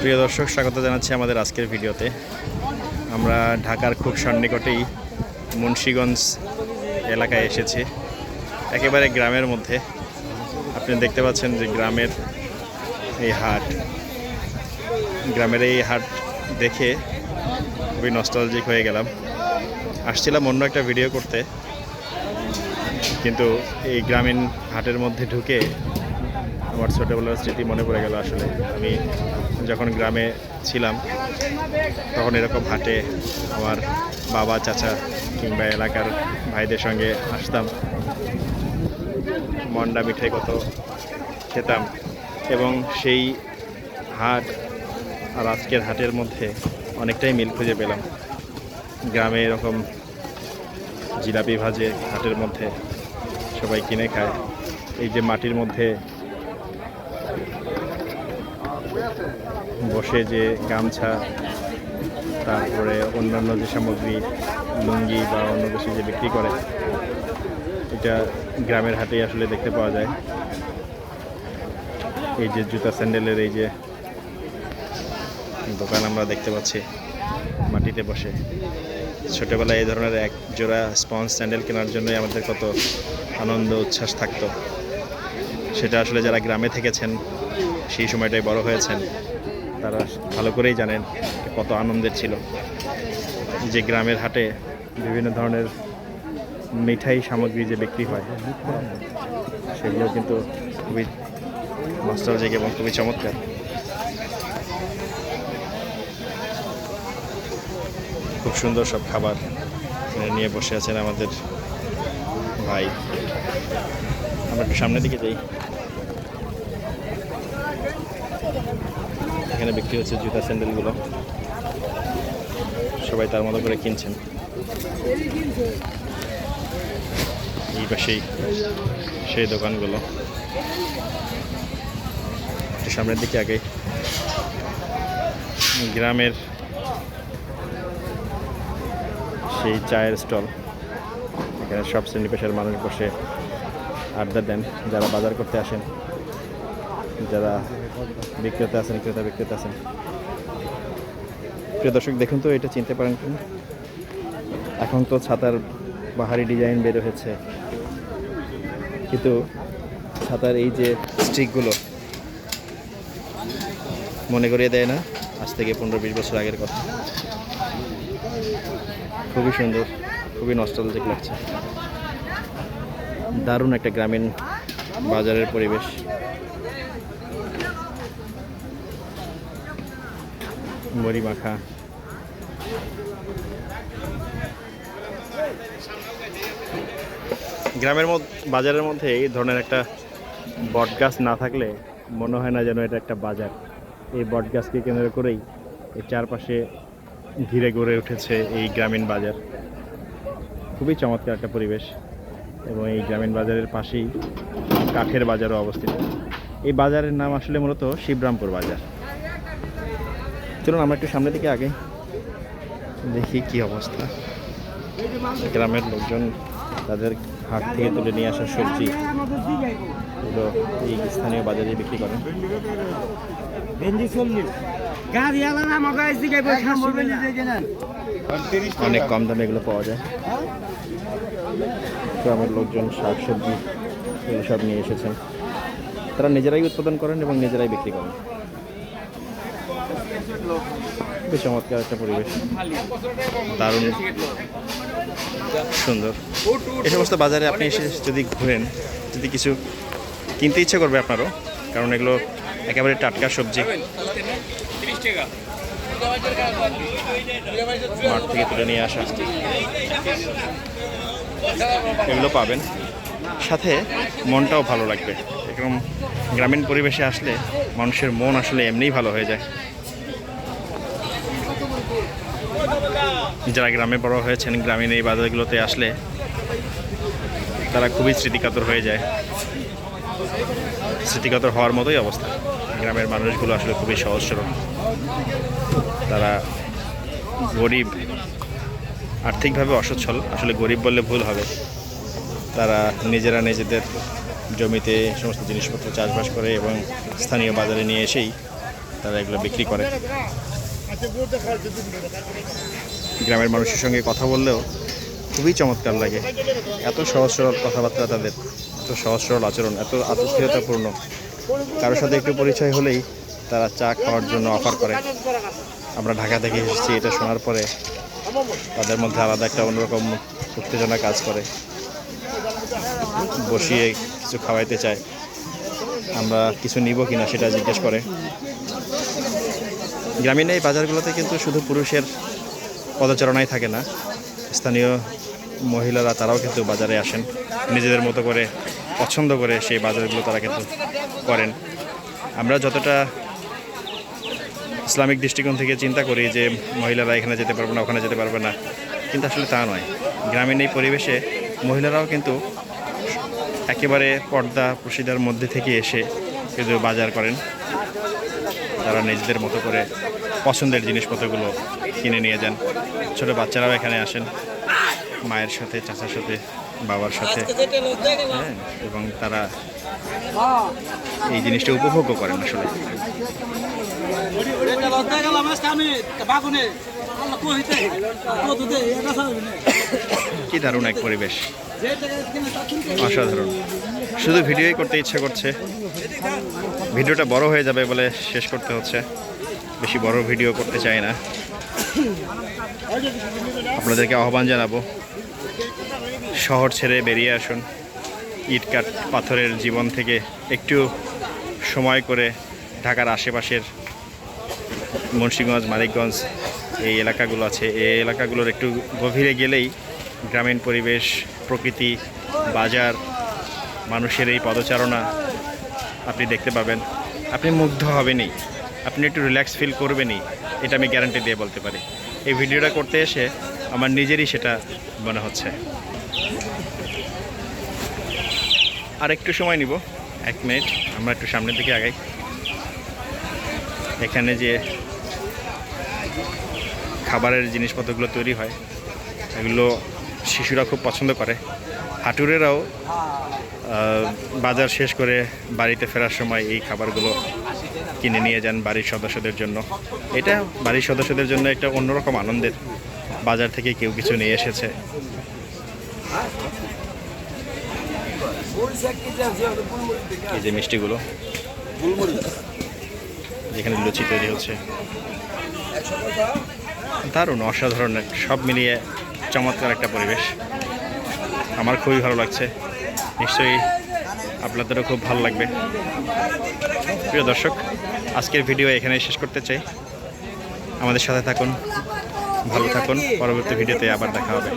প্রিয় দর্শক, স্বাগত জানাচ্ছি আমাদের আজকের ভিডিওতে। আমরা ঢাকার খুব সন্নিকটেই মুন্সীগঞ্জ এলাকায় এসেছি। একেবারে গ্রামের মধ্যে। আপনি দেখতে পাচ্ছেন যে গ্রামের এই হাট। গ্রামের এই হাট দেখে খুবই নস্টালজিক হয়ে গেলাম। আসছিলাম অন্য একটা ভিডিও করতে। কিন্তু এই গ্রামীণ হাটের মধ্যে ঢুকে আমার ছোটোবেলার স্মৃতি মনে পড়ে গেল আসলে। আমি যখন গ্রামে ছিলাম, তখন এরকম হাটে আমার বাবা, চাচা কিংবা এলাকার ভাইদের সঙ্গে আসতাম। মন্ডা মিঠাই কত খেতাম এবং সেই হাট আর আজকের হাটের মধ্যে অনেকটাই মিল খুঁজে পেলাম। গ্রামে এরকম জিলাপি ভাজে হাটের মধ্যে সবাই কিনে খায়। এই যে মাটির মধ্যে বসে যে গামছা, তারপরে অন্যান্য যে সামগ্রী, লুঙ্গি বা অন্য কিছু যে বিক্রি করে, এটা গ্রামের হাটেই আসলে দেখতে পাওয়া যায়। এই যে জুতা স্যান্ডেলের এই যে দোকান আমরা দেখতে পাচ্ছি, মাটিতে বসে। ছোটোবেলায় এই ধরনের এক জোড়া স্পঞ্জ স্যান্ডেল কেনার জন্যই আমাদের কত আনন্দ, উচ্ছ্বাস থাকতো। সেটা আসলে যারা গ্রামে থেকেছেন, সেই সময়টাই বড় হয়েছেন। তারা ভালো করেই জানেন কত আনন্দের ছিল। যে গ্রামের হাটে বিভিন্ন ধরনের মিঠাই সামগ্রী যে বিক্রি হয়, সেগুলো কিন্তু খুবই নস্টালজিক এবং খুবই চমৎকার। খুব সুন্দর সব খাবার নিয়ে বসে আছেন আমাদের ভাই। আমরা একটু সামনের দিকে যাই। এখানে বিক্রি হচ্ছে জুতা স্যান্ডেলগুলো। সবাই তার মতো করে কিনছেন। এই পাশেই সেই দোকানগুলো। সামনের দিকে আগে। গ্রামের সেই চায়ের স্টল। এখানে সব শ্রেণি পেশার মানুষ বসে আড্ডা দেন, যারা বাজার করতে আসেন। যারা বিক্রেতা আছেন, ক্রেতা, বিক্রেতা আছেন। প্রিয় দর্শক, দেখুন তো, এটা চিনতে পারেন কিনা? এখন তো ছাতার বাহারি ডিজাইন বের হয়েছে। কিন্তু ছাতার এই যে স্টিকগুলো মনে করিয়ে দেয় না, আজ থেকে পনেরো বিশ বছর আগের কথা। খুবই সুন্দর, খুবই নস্টালজিক লাগছে। দারুণ একটা গ্রামীণ বাজারের পরিবেশ। বড়ি মাখা। গ্রামের মধ্যে বাজারের মধ্যে এই ধরনের একটা বট গাছ না থাকলে মনে হয় না যেন এটা একটা বাজার। এই বট গাছকে কেন্দ্র করেই এর চারপাশে ঘিরে গড়ে উঠেছে এই গ্রামীণ বাজার। খুবই চমৎকার একটা পরিবেশ এবং এই গ্রামীণ বাজারের পাশেই কাঠের বাজারও অবস্থিত। এই বাজারের নাম আসলে মূলত শিবরামপুর বাজার। চলুন আমরা একটু সামনের দিকে আগে দেখি কি অবস্থা। গ্রামের লোকজন তাদের হাট থেকে তুলে নিয়ে আসা সবজি এগুলো এই স্থানীয় বাজারে বিক্রি করেন অনেক কম দামে এগুলো পাওয়া যায়। গ্রামের লোকজন শাক সবজি এগুলো সব নিয়ে এসেছেন। তারা নিজেরাই উৎপাদন করেন এবং নিজেরাই বিক্রি করেন। বেশ চমৎকার একটা পরিবেশ। দারুণ। সুন্দর। এই সমস্ত বাজারে আপনি এসে যদি ঘুরেন, যদি কিছু কিনতে ইচ্ছে করবে আপনারও, কারণ এগুলো একেবারে টাটকা সবজি। মাঠ থেকে তুলে নিয়ে আসা। এগুলো পাবেন। সাথে মনটাও ভালো লাগবে। এরকম গ্রামীণ পরিবেশে আসলে মানুষের মন আসলে এমনিই ভালো হয়ে যায়। যারা গ্রামে বড় হয়েছেন, গ্রামীণ এই বাজারগুলোতে আসলে তারা খুবই স্মৃতিকাতর হয়ে যায়। স্মৃতিকাতর হওয়ার মতোই অবস্থা। গ্রামের মানুষগুলো আসলে খুবই সহজ সরল। তারা গরিব, আর্থিকভাবে অসচ্ছল, আসলে গরিব বললে ভুল হবে। তারা নিজেরা নিজেদের জমিতে সমস্ত জিনিসপত্র চাষবাস করে এবং স্থানীয় বাজারে নিয়ে এসেই তারা এগুলো বিক্রি করে। গ্রামের মানুষের সঙ্গে কথা বললেও খুবই চমৎকার লাগে। এত সহজ সরল কথাবার্তা তাদের, এত সহজ সরল আচরণ, এত আতিথেয়তাপূর্ণ। কারোর সাথে একটু পরিচয় হলেই তারা চা খাওয়ার জন্য অফার করে। আমরা ঢাকা থেকে এসেছি, এটা শোনার পরে তাদের মধ্যে আলাদা একটা অন্যরকম উত্তেজনা কাজ করে। বসিয়ে কিছু খাওয়াইতে চায়। আমরা কিছু নিব কিনা সেটা জিজ্ঞেস করে। গ্রামীণ এই বাজারগুলোতে কিন্তু শুধু পুরুষের পদচারণাই থাকে না। স্থানীয় মহিলারা তারাও কিন্তু বাজারে আসেন। নিজেদের মতো করে, পছন্দ করে সেই বাজারগুলো তারা কিন্তু করেন। আমরা যতটা ইসলামিক দৃষ্টিকোণ থেকে চিন্তা করি যে মহিলারা এখানে যেতে পারবে না, ওখানে যেতে পারবে না, কিন্তু আসলে তা নয়। গ্রামীণ এই পরিবেশে মহিলারাও কিন্তু একেবারে পর্দা প্রসিদার মধ্যে থেকে এসে কিন্তু বাজার করেন। তারা নিজেদের মতো করে পছন্দের জিনিসপত্রগুলো কিনে নিয়ে যান। ছোটো বাচ্চারাও এখানে আসেন। মায়ের সাথে, চাচার সাথে, বাবার সাথে। হ্যাঁ এবং তারা এই জিনিসটা উপভোগও করেন আসলে। কি দারুণ এক পরিবেশ। অসাধারণ। শুধু ভিডিওই করতে ইচ্ছা করছে। ভিডিওটা বড় হয়ে যাবে বলে শেষ করতে হচ্ছে। বেশি বড় ভিডিও করতে চাই না। আপনাদেরকে আহ্বান জানাব, শহর ছেড়ে বেরিয়ে আসুন। ইট কাঠ পাথরের জীবন থেকে একটু সময় করে ঢাকার আশেপাশের মুন্সিগঞ্জ, মানিকগঞ্জ, এই এলাকাগুলো আছে। এই এলাকাগুলোর একটু গভীরে গেলেই গ্রামীণ পরিবেশ, প্রকৃতি, বাজার, মানুষের এই পদচারণা আপনি দেখতে পাবেন। আপনি মুগ্ধ হবেনই। আপনি একটু রিল্যাক্স ফিল করবেনই। এটা আমি গ্যারান্টি দিয়ে বলতে পারি। এই ভিডিওটা করতে এসে আমার নিজেরই সেটা মনে হচ্ছে। আর একটু সময় নিব, এক মিনিট, আমরা একটু সামনের দিকে আগাই। এখানে যে খাবারের জিনিসপত্রগুলো তৈরি হয়, এগুলো শিশুরা খুব পছন্দ করে। হাটুরেরাও বাজার শেষ করে বাড়িতে ফেরার সময় এই খাবারগুলো কিনে নিয়ে যান বাড়ির সদস্যদের জন্য। এটা বাড়ির সদস্যদের জন্য একটা অন্যরকম আনন্দের। বাজার থেকে কেউ কিছু নিয়ে এসেছে। এই যে মিষ্টিগুলো, যেখানে লুচি তৈরি হচ্ছে। দারুণ, অসাধারণ, সব মিলিয়ে চমৎকার একটা পরিবেশ। আমার খুবই ভালো লাগছে। নিশ্চয়ই আপনাদেরও খুব ভালো লাগবে। প্রিয় দর্শক, আজকের ভিডিও এখানে শেষ করতে চাই। আমাদের সাথে থাকুন, ভালো থাকুন। পরবর্তী ভিডিওতে আবার দেখা হবে।